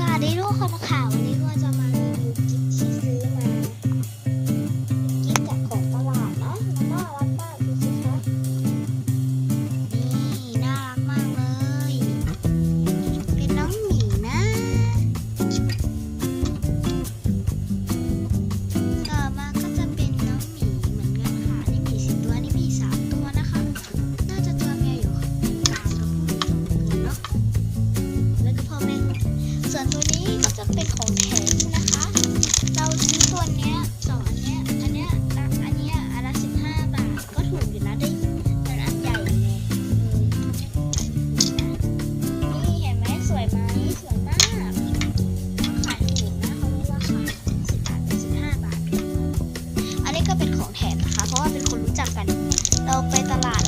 สวัสดีทุกคนค่ะวันนี้ก็จะมา่วนตัวนี้ก็จะเป็นของแถมนะคะ เราซื้อตัวเนี้ยสองอันเนี้ยอันเนี้ยอันเนี้ยอันละสิบห้าบาทก็ถูกอยู่นะได้มันอันใหญ่เลยนี่เห็นไหมสวยไหมสวยมากขายถูกนะเขาเราคาสิบบาทสิบห้าบาท อันนี้ก็เป็นของแถมนะคะ เพราะว่าเป็นคนรู้จักกัน เราไปตลาด